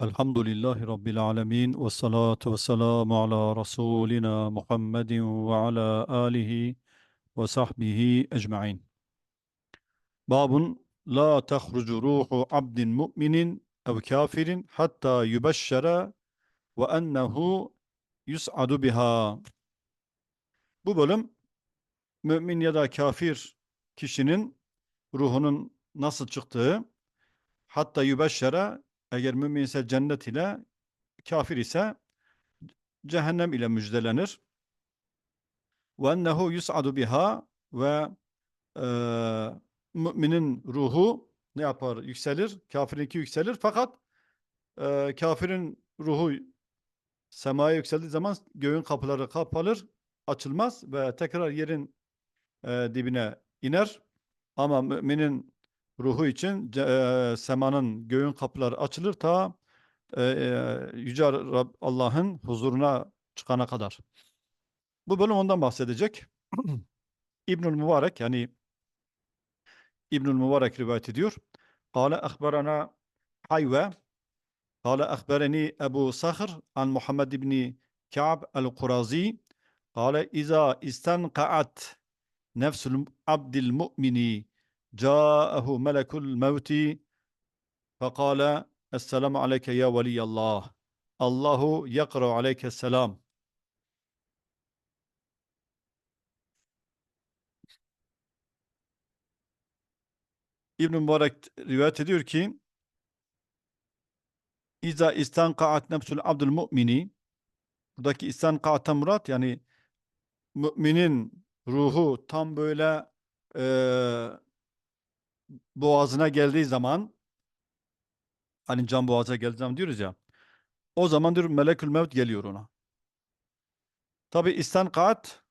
Elhamdülillahi Rabbil alemin ve salatu ve selamu ala Resulina Muhammedin ve ala alihi ve sahbihi ecma'in. Babun la tehrucu ruhu abdin mu'minin ev kafirin hatta yübeşşere ve ennehu yus'adu biha. Bu bölüm mümin ya da kafir kişinin ruhunun nasıl çıktığı hatta yübeşşere eğer mümin ise cennet ile, kafir ise cehennem ile müjdelenir. Ve ennehu yus'adu biha ve e, müminin ruhu ne yapar? Yükselir. Kafirinki yükselir. Fakat e, kafirin ruhu semaya yükseldiği zaman göğün kapıları kapalır, açılmaz ve tekrar yerin e, dibine iner. Ama müminin ruhu için e, semanın göğün kapıları açılır ta e, e, Yüce Rab, Allah'ın huzuruna çıkana kadar. Bu bölüm ondan bahsedecek. İbnül Mübarek yani İbnül Mübarek rivayet ediyor. Kale ahberana Hayve Kale ahbereni Ebu Sahr an Muhammed ibni Ka'b el-Kurazi Kale iza istanqa'at nefsul abdil mu'mini ca'ahu melekul mevti fekale Esselamu aleyke ya veliyallah. Allahu yakra aleyke selam. ibn Mübarek rivayet ediyor ki İza istanka'at nefsul abdül mu'mini Buradaki istanka'ta murat yani müminin ruhu tam böyle e, boğazına geldiği zaman hani can boğaza geldiği zaman diyoruz ya o zaman diyor melekül mevt geliyor ona. Tabi istankat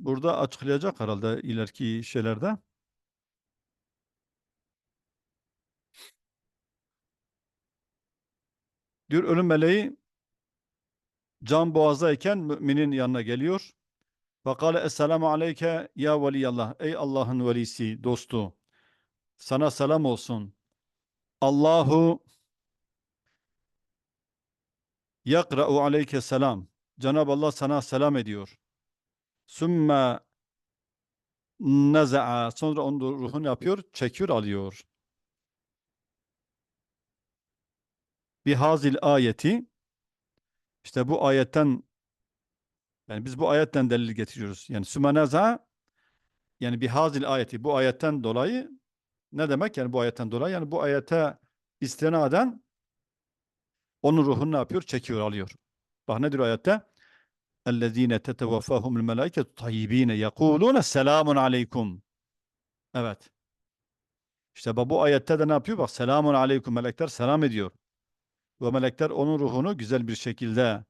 burada açıklayacak herhalde ileriki şeylerde. Diyor ölüm meleği can boğazdayken müminin yanına geliyor. Fakale esselamu aleyke ya veliyallah. Ey Allah'ın velisi, dostu. Sana selam olsun. Allahu yakra'u aleyke selam. Cenab-ı Allah sana selam ediyor. Sümme neza'a. Sonra onun ruhunu yapıyor, çekiyor, alıyor. Bihazil ayeti işte bu ayetten yani biz bu ayetten delil getiriyoruz. Yani sümme neza'a yani bihazil ayeti bu ayetten dolayı ne demek? Yani bu ayetten dolayı yani bu ayete istinaden onun ruhunu ne yapıyor? Çekiyor, alıyor. Bak nedir ayette? اَلَّذ۪ينَ تَتَوَفَّهُمُ الْمَلَائِكَةُ طَيِّب۪ينَ يَقُولُونَ selamun aleykum. Evet. İşte bu ayette de ne yapıyor? Bak selamun aleykum melekler selam ediyor. Ve melekler onun ruhunu güzel bir şekilde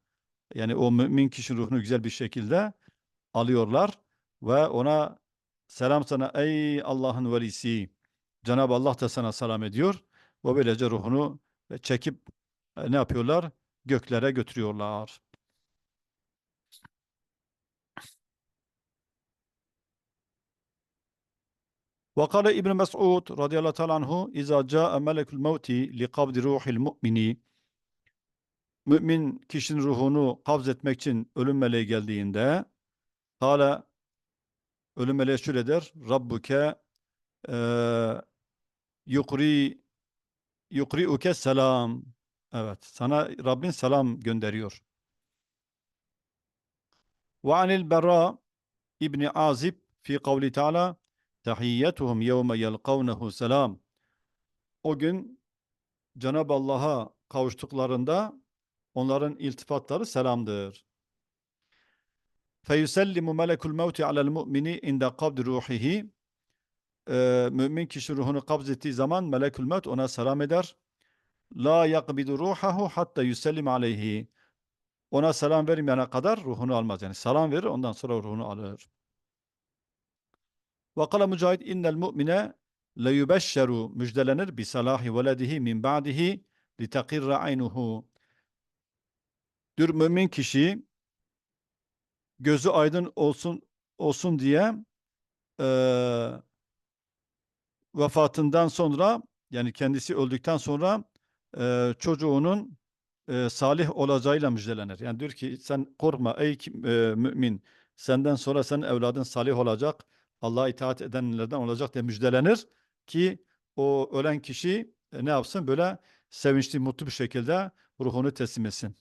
yani o mümin kişinin ruhunu güzel bir şekilde alıyorlar ve ona selam sana ey Allah'ın velisi Cenab-ı Allah da sana selam ediyor. Ve böylece ruhunu çekip e, ne yapıyorlar? Göklere götürüyorlar. وقال ابن مسعود رضي الله تعالى عنه إذا جاء ملك الموت لقبض روح المؤمن Mümin kişinin ruhunu kabz etmek için ölüm meleği geldiğinde Kale ölüm meleği şöyle der Rabbuke e, yukri yukri'uke selam. Evet, sana Rabbin selam gönderiyor. Ve anil Berra İbni Azib fi kavli Teala tahiyyetuhum yevme yelkavnehu selam. O gün Cenab-ı Allah'a kavuştuklarında onların iltifatları selamdır. Feyusellimu melekul mevti alel mu'mini inde kabd ruhihi e, mümin kişi ruhunu kabz ettiği zaman melekül mevt ona selam eder. La yakbidu ruhahu hatta yusellim aleyhi. Ona selam vermeyene kadar ruhunu almaz. Yani selam verir ondan sonra ruhunu alır. Ve kala mücahid innel mu'mine le yubeşşeru müjdelenir bi salahi veledihi min ba'dihi li takirra aynuhu. Dür mümin kişi gözü aydın olsun olsun diye eee vefatından sonra yani kendisi öldükten sonra e, çocuğunun e, salih olacağıyla müjdelenir. Yani diyor ki sen korkma ey e, mümin. Senden sonra senin evladın salih olacak. Allah'a itaat edenlerden olacak diye müjdelenir ki o ölen kişi e, ne yapsın? Böyle sevinçli, mutlu bir şekilde ruhunu teslim etsin.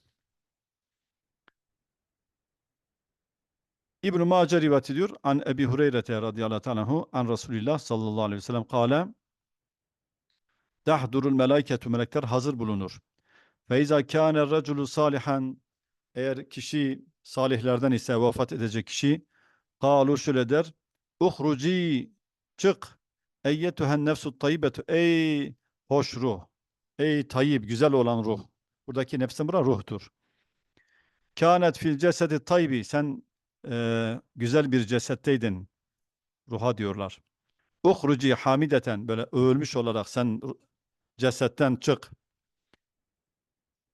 İbn-i Mace rivayet ediyor. An Ebi Hureyre radıyallahu anhu an Resulillah sallallahu aleyhi ve sellem kâle Tahdurul melaiketu melekler hazır bulunur. Fe izâ kâne raculu salihan eğer kişi salihlerden ise vefat edecek kişi kalu şöyle der uhruci çık. Eyyetühen nefsu tayyibetu ey hoş ruh ey tayyib güzel olan ruh. Buradaki nefsin bura ruhtur. Kânet fil cesedi tayyibi. Sen eee, güzel bir cesetteydin ruha diyorlar. Uhruci hamideten böyle ölmüş olarak sen cesetten çık.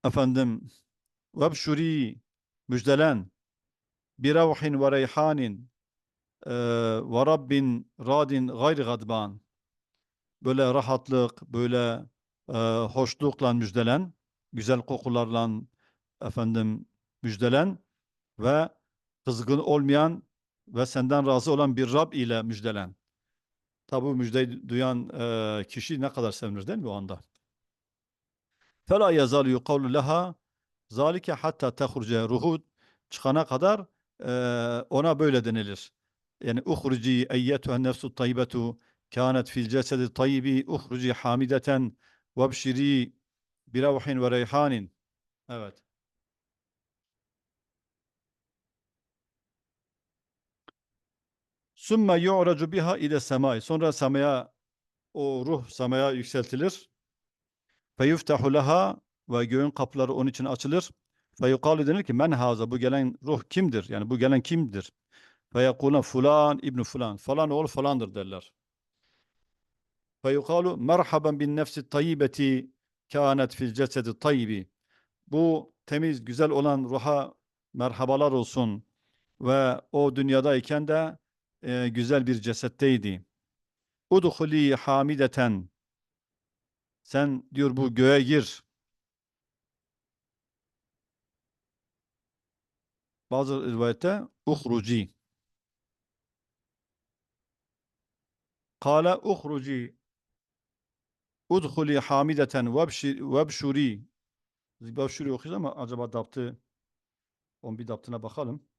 Efendim vebşuri müjdelen bir ravhin ve reyhanin eee, ve rabbin radin gayri gadban. Böyle rahatlık böyle eee, hoşlukla müjdelen güzel kokularla efendim müjdelen ve kızgın olmayan ve senden razı olan bir Rab ile müjdelen. Tabi bu müjdeyi duyan eee, kişi ne kadar sevinir değil mi o anda? فَلَا يَزَالُ يُقَوْلُ لَهَا zalike hatta tehruce ruhu çıkana kadar eee, ona böyle denilir. Yani uhruci eyyetühen nefsu tayyibetu kânet fil cesedi tayyibi uhruci hamideten vebşiri biravhin ve reyhanin. Evet. Sümme yu'racu biha ile semai. Sonra semaya o ruh semaya yükseltilir. Feyuftahu leha ve göğün kapıları onun için açılır. Ve yukalu denir ki men haza bu gelen ruh kimdir? Yani bu gelen kimdir? Ve yekulun fulan ibnu fulan. Falan oğul falandır derler. Ve yukalu merhaben bin nefsi tayyibeti kânet fil cesedi tayyibi. Bu temiz, güzel olan ruha merhabalar olsun. Ve o dünyadayken de e, güzel bir cesetteydi. Udhuli hamideten. Sen diyor bu göğe gir. Bazı rivayette uhruci. Kale uhruci udhuli hamideten vebşuri. Vebşuri okuyoruz ama acaba daptı onun bir daptına bakalım.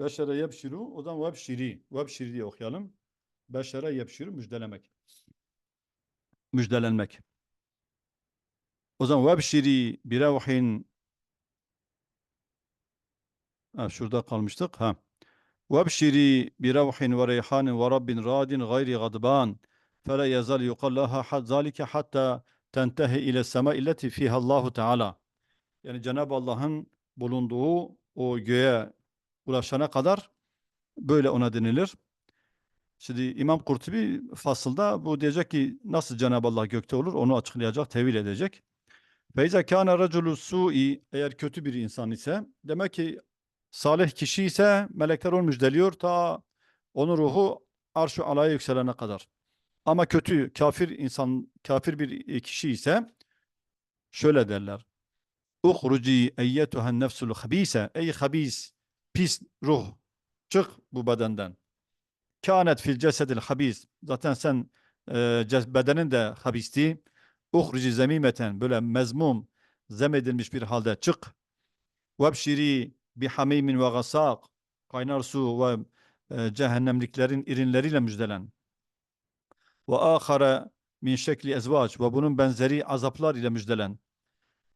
Beşere yebşiru, o zaman vebşiri. Vebşiri diye okuyalım. Beşere yebşiru, müjdelemek. Müjdelenmek. O zaman vebşiri birevhin ha, şurada kalmıştık. Ha. Vebşiri birevhin ve reyhanin ve rabbin radin gayri gadban fela yazal yukal laha had zalike hatta tentehi ile sema illeti fiha Allahu Teala. Yani Cenab-ı Allah'ın bulunduğu o göğe ulaşana kadar böyle ona denilir. Şimdi İmam Kurtubi fasılda bu diyecek ki nasıl Cenab-ı Allah gökte olur onu açıklayacak, tevil edecek. Feyza kana raculu su'i eğer kötü bir insan ise demek ki salih kişi ise melekler onu müjdeliyor ta onun ruhu arş-ı alaya yükselene kadar. Ama kötü kafir insan kafir bir kişi ise şöyle derler. Uhruci eyyetuhen nefsul habise ey habis pis ruh çık bu bedenden. Kânet fil cesedil habis. Zaten sen e, bedenin de habisti. Uhrici zemimeten böyle mezmum zem edilmiş bir halde çık. Vebşiri bi hamimin ve gasak. Kaynar su ve e, cehennemliklerin irinleriyle müjdelen. Ve ahare min şekli ezvaç ve bunun benzeri azaplar ile müjdelen.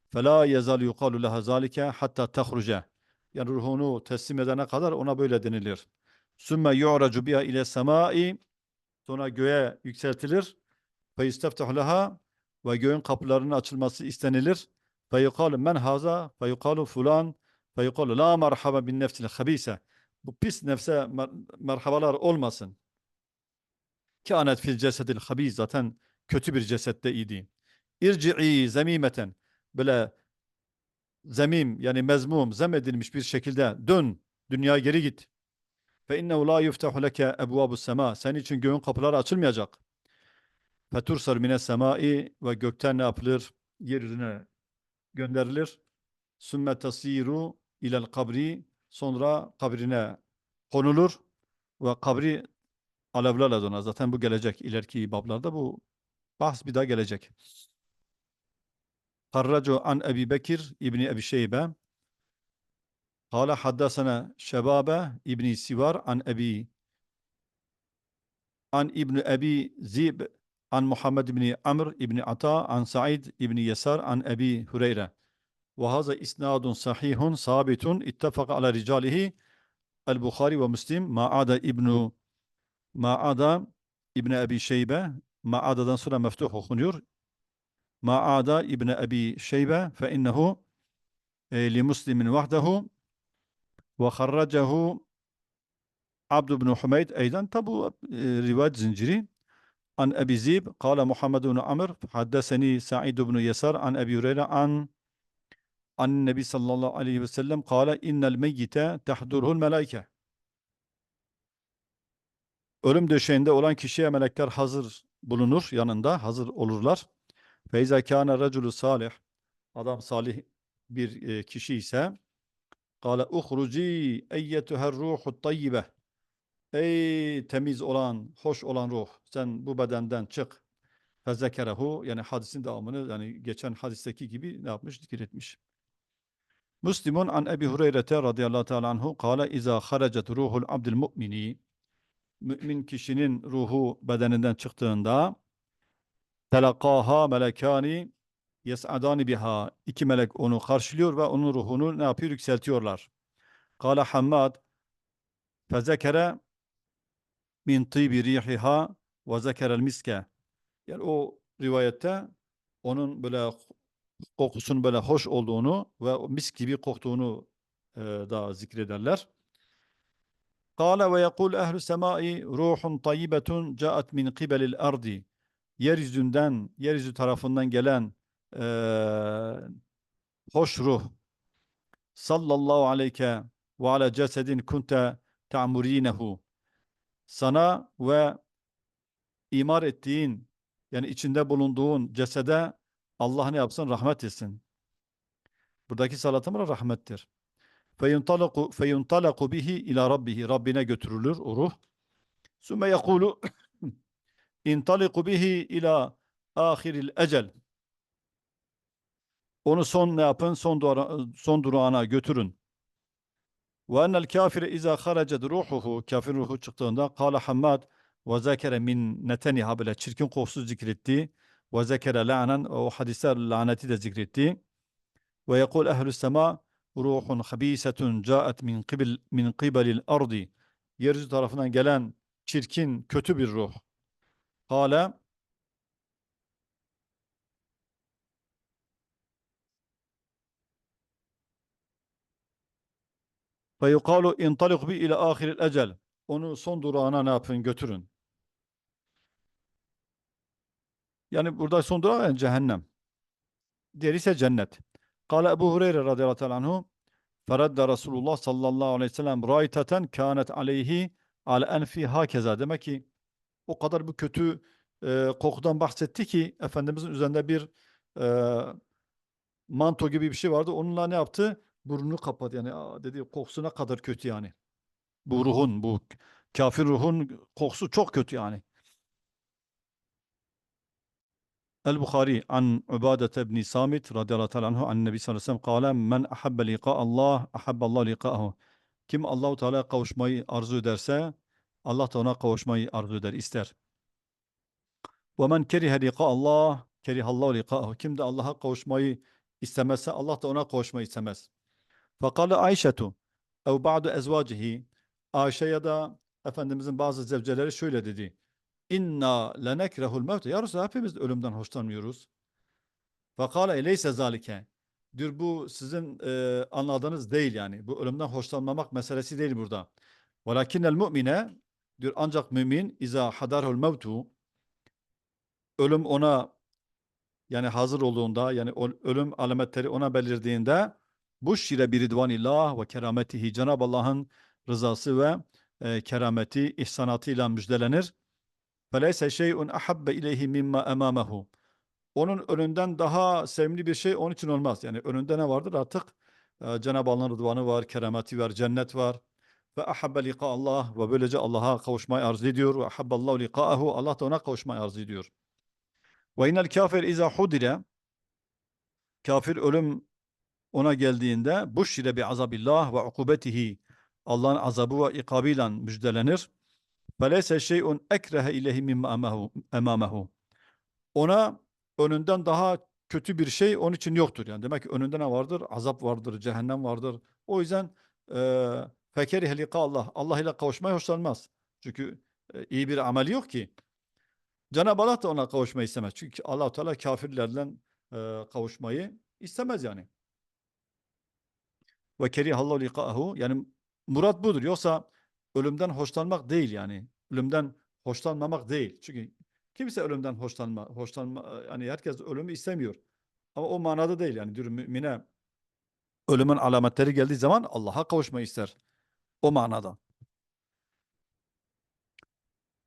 Fela yezal yukalu leha zalike hatta tehruce. Yani ruhunu teslim edene kadar ona böyle denilir. Sümme yu'racu biha ile semai sonra göğe yükseltilir. Fe yusteftahu leha ve göğün kapılarının açılması istenilir. Fe yukalu men haza fe yukalu fulan fe la merhaba bin nefsil habise. Bu pis nefse mer- merhabalar olmasın. Kânet fil cesedil habis zaten kötü bir cesette idi. İrci'i zemimeten böyle zemim yani mezmum, zem edilmiş bir şekilde dön, dünyaya geri git. Fe innehu la yuftahu leke ebvabus sema. Senin için göğün kapıları açılmayacak. Fetursal mine semai ve gökten ne yapılır? Yeryüzüne gönderilir. Sümme tasiru ilel kabri. Sonra kabrine konulur ve kabri alevlerle donar. Zaten bu gelecek. ileriki bablarda bu bahs bir daha gelecek. Harracu an Ebi Bekir İbni Ebi Şeybe قال حدثنا شبابة ابن سوار عن أبي عن ابن أبي ذئب عن محمد بن عمرو بن عطاء عن سعيد بن يسار عن أبي هريرة وهذا إسناد صحيح ثابت اتفق على رجاله البخاري ومسلم ما عاد ابن ما ابن أبي شيبة ما عادdan sonra meftuh okunuyor. Ma'ada İbn Abi Şeybe fe innehu e, li Muslimin vahdehu ve harracahu Abd ibn Humeyd eyden tabu e, rivayet zinciri. An Ebi Zib kâle Muhammed ibn Amr haddeseni Sa'id ibn Yesar an Ebi Hureyre an an Nebi sallallahu aleyhi ve sellem kâle innel meyyite tehdurhul melaike Ölüm döşeğinde olan kişiye melekler hazır bulunur yanında hazır olurlar. Feyza kana raculu salih, adam salih bir e, kişi ise Kale uhruci eyyetuher ruhu tayyibe. Ey temiz olan, hoş olan ruh, sen bu bedenden çık. Fezekerehu yani hadisin devamını yani geçen hadisteki gibi ne yapmış? Zikir etmiş. Müslimun an Ebi Hureyre'te radıyallahu teala anhu kâle izâ harecet ruhul abdil mu'mini mümin kişinin ruhu bedeninden çıktığında telakaha melekani yes'adani biha iki melek onu karşılıyor ve onun ruhunu ne yapıyor? Yükseltiyorlar. Kale Hammad fezekere min tibi rihiha ve zekerel miske yani o rivayette onun böyle kokusunun böyle hoş olduğunu ve o misk gibi koktuğunu e, da zikrederler. Kâle ve yekul ehlü semai ruhun tayyibetun caat min kibelil ardi yeryüzünden, yeryüzü tarafından gelen eee, hoş ruh sallallahu aleyke ve ala cesedin kunte ta'murinehu sana ve imar ettiğin yani içinde bulunduğun cesede Allah ne yapsın? Rahmet etsin. Buradaki salatımız rahmettir. Feyuntalaku feyuntalaku bihi ila rabbihi Rabbine götürülür o ruh. Sümme yekulu intaliku bihi ila ahiril ecel. Onu son ne yapın? Son, dura, son durağına götürün. Ve ennel kafire izâ harecet ruhuhu kafir ruhu çıktığında kâle Hammad ve zekere min neteniha böyle çirkin kokusu zikretti. Ve zekere la'nen o hadisler laneti de zikretti. Ve yekul ehlü sema ruhun habisetun caet min kibel min kibelil ardi. Yeryüzü tarafından gelen çirkin, kötü bir ruh. Kâle Ve yukalu intalik bi ile ahiril. Onu son durağına ne yapın götürün. Yani burada son durağı yani cehennem. Diğeri ise cennet. Kale Ebu Hureyre radıyallahu anhu feredde Resulullah sallallahu aleyhi ve sellem raytaten kânet aleyhi al enfi hakeza. Demek ki o kadar bu kötü e, kokudan bahsetti ki Efendimizin üzerinde bir e, manto gibi bir şey vardı. Onunla ne yaptı? Burnunu kapadı. Yani dedi kokusuna kadar kötü yani. Bu ruhun, bu kafir ruhun kokusu çok kötü yani. El-Bukhari an Ubadete ibn Samit radıyallahu teala anhu an Nebi sallallahu aleyhi ve sellem kâle men ahabbe liqa Allah ahabbe Allah liqa'ahu. Kim Allahu Teala kavuşmayı arzu ederse Allah da ona kavuşmayı arzu eder, ister. Ve men kerihe liqa Allah kerihallahu liqa'ahu. Kim de Allah'a kavuşmayı istemezse Allah da ona kavuşmayı istemez. Fakale Ayşetu ev ba'du ezvacihi Ayşe ya da Efendimizin bazı zevceleri şöyle dedi. İnna lenekrehul mevte. Ya Resulallah hepimiz de ölümden hoşlanmıyoruz. Fakale eleyse zalike. Diyor bu sizin e, anladığınız değil yani. Bu ölümden hoşlanmamak meselesi değil burada. Velakinnel mu'mine diyor ancak mümin iza hadarhul mevtu ölüm ona yani hazır olduğunda yani ölüm alametleri ona belirdiğinde Buşşire bi ridvanillah ve kerametihi. Cenab-ı Allah'ın rızası ve e, kerameti, ihsanatıyla müjdelenir. Feleyse şey'un ahabbe ileyhi mimma emamahu. Onun önünden daha sevimli bir şey onun için olmaz. Yani önünde ne vardır artık? E, Cenab-ı Allah'ın rıdvanı var, kerameti var, cennet var. Ve ahabbe liqa Allah ve böylece Allah'a kavuşmayı arzu ediyor. Ve ahabballahu liqa'ahu. Allah da ona kavuşmayı arzu ediyor. Ve innel kafir iza hudire kafir ölüm ona geldiğinde buşire bi azabillah ve ukubetihi Allah'ın azabı ve ikabıyla müjdelenir. Feleyse şey'un ekrehe ileyhi mimma emamahu. Ona önünden daha kötü bir şey onun için yoktur. Yani demek ki önünde ne vardır? Azap vardır, cehennem vardır. O yüzden eee fekerihe lika Allah. Allah ile kavuşmaya hoşlanmaz. Çünkü e, iyi bir ameli yok ki. Cenab-ı Allah da ona kavuşmayı istemez. Çünkü Allah Teala kafirlerle kavuşmayı istemez yani. Ve kerihallahu liqa'ahu yani murat budur. Yoksa ölümden hoşlanmak değil yani. Ölümden hoşlanmamak değil. Çünkü kimse ölümden hoşlanma hoşlanma yani herkes ölümü istemiyor. Ama o manada değil yani diyor mümine ölümün alametleri geldiği zaman Allah'a kavuşmayı ister. O manada.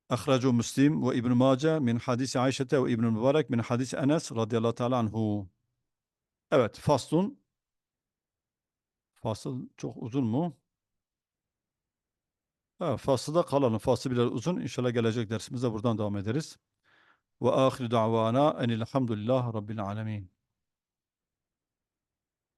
Ahracu Müslim ve İbn Mace min hadis Ayşe'te ve İbn Mübarek min hadis Enes radıyallahu teala anhu. Evet, faslun Fasıl çok uzun mu? Evet, fasılda kalalım. Fasıl biraz uzun. İnşallah gelecek dersimizde buradan devam ederiz. Ve ahir davana enilhamdülillah rabbil alemin.